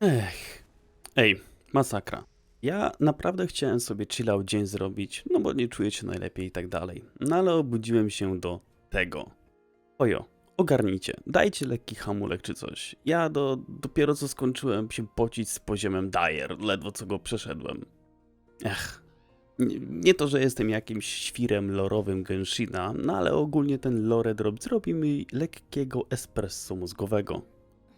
Ech. Ej, masakra. Ja naprawdę chciałem sobie chillout dzień zrobić, no bo nie czuję się najlepiej i tak dalej. No ale obudziłem się do tego. Ojo, ogarnijcie, dajcie lekki hamulek czy coś. Ja do, dopiero co skończyłem się pocić z poziomem Dyer, ledwo co go przeszedłem. Ech. Nie, to, że jestem jakimś świrem lorowym Genshina, no ale ogólnie ten lore drop zrobi mi lekkiego espresso mózgowego.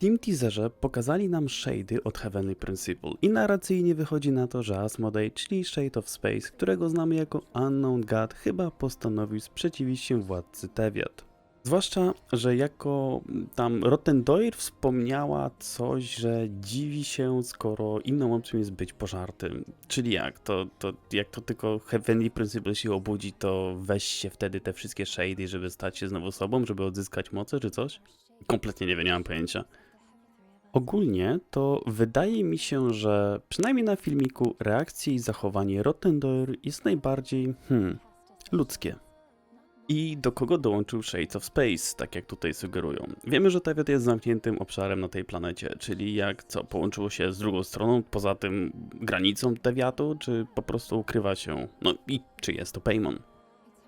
Tym teaserze pokazali nam shady od Heavenly Principle i narracyjnie wychodzi na to, że Asmodee, czyli Shade of Space, którego znamy jako Unknown God, chyba postanowił sprzeciwić się władcy Teviat. Zwłaszcza, że jako tam Rotten Doir wspomniała coś, że dziwi się, skoro inną opcją jest być pożartym. Czyli jak? To, to jak to tylko Heavenly Principle się obudzi, to weź się wtedy te wszystkie shady, żeby stać się znowu sobą, żeby odzyskać moce czy coś? Kompletnie nie wiem, nie mam pojęcia. Ogólnie to wydaje mi się, że przynajmniej na filmiku reakcje i zachowanie Rottendoir jest najbardziej, hmm, ludzkie. I do kogo dołączył Shades of Space, tak jak tutaj sugerują. Wiemy, że Teviat jest zamkniętym obszarem na tej planecie, czyli jak co, połączyło się z drugą stroną, poza tym granicą Teviatu, czy po prostu ukrywa się, no i czy jest to Paymon.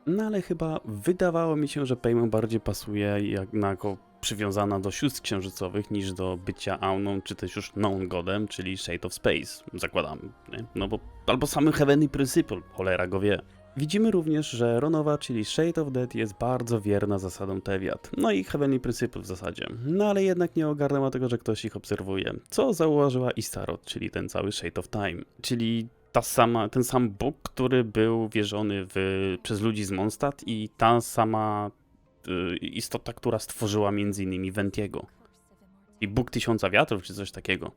No ale chyba wydawało mi się, że Paymon bardziej pasuje jak na przywiązana do sióstr księżycowych niż do bycia Auną, czy też już Known Godem, czyli Shade of Space, zakładam, nie? No bo albo samym Heavenly Principle, cholera go wie. Widzimy również, że Ronowa, czyli Shade of Death jest bardzo wierna zasadom Teviat, no i Heavenly Principle w zasadzie. No ale jednak nie ogarnęła tego, że ktoś ich obserwuje, co zauważyła Istarot, czyli ten cały Shade of Time, czyli ta sama, ten sam Bóg, który był wierzony w, przez ludzi z Mondstadt i ta sama istota, która stworzyła m.in. Ventiego. I Bóg Tysiąca Wiatrów, czy coś takiego.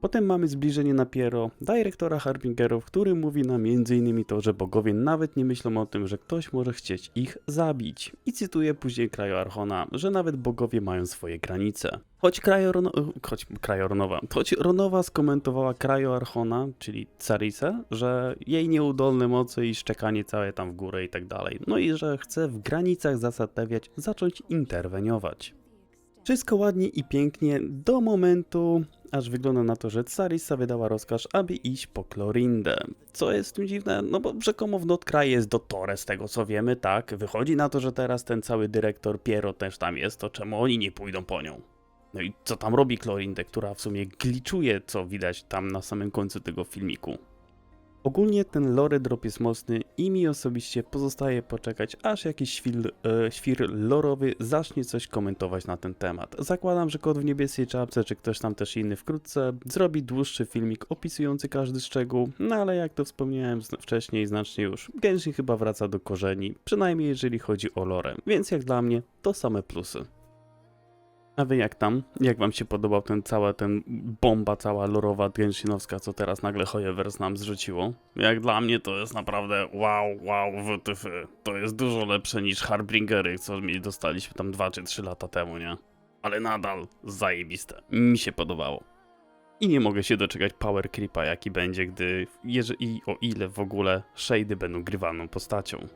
Potem mamy zbliżenie na Piero, dyrektora Harbingerów, który mówi nam m.in. to, że bogowie nawet nie myślą o tym, że ktoś może chcieć ich zabić. I cytuję później Krajoarchona, że nawet bogowie mają swoje granice. Choć, Krajoron... choć choć Ronowa skomentowała Krajoarchona, czyli Carisę, że jej nieudolne moce i szczekanie całe tam w górę i tak dalej. No i że chce w granicach zasad zacząć interweniować. Wszystko ładnie i pięknie do momentu, aż wygląda na to, że Carissa wydała rozkaz, aby iść po Klorindę. Co jest tym dziwne? No bo rzekomo w Notkraj jest do Tore, z tego co wiemy, tak? Wychodzi na to, że teraz ten cały dyrektor Piero też tam jest, to czemu oni nie pójdą po nią? No i co tam robi Klorindę, która w sumie gliczuje, co widać tam na samym końcu tego filmiku. Ogólnie ten lore drop jest mocny i mi osobiście pozostaje poczekać, aż jakiś świr, e, świr lorowy zacznie coś komentować na ten temat. Zakładam, że kot w niebieskiej czapce, czy ktoś tam też inny wkrótce zrobi dłuższy filmik opisujący każdy szczegół, no ale jak to wspomniałem wcześniej znacznie już, Genshin chyba wraca do korzeni, przynajmniej jeżeli chodzi o lore, więc jak dla mnie to same plusy. A wy jak tam? Jak wam się podobał ten cała, ten bomba cała lorowa genshinowska, co teraz nagle Hoyeverse nam zrzuciło? Jak dla mnie to jest naprawdę wow, wow, WTF. To jest dużo lepsze niż Harbingery, co mi dostaliśmy tam 2 czy 3 lata temu, nie? Ale nadal zajebiste. Mi się podobało. I nie mogę się doczekać power creepa, jaki będzie, gdy, jeżeli o ile w ogóle Shady będą grywaną postacią.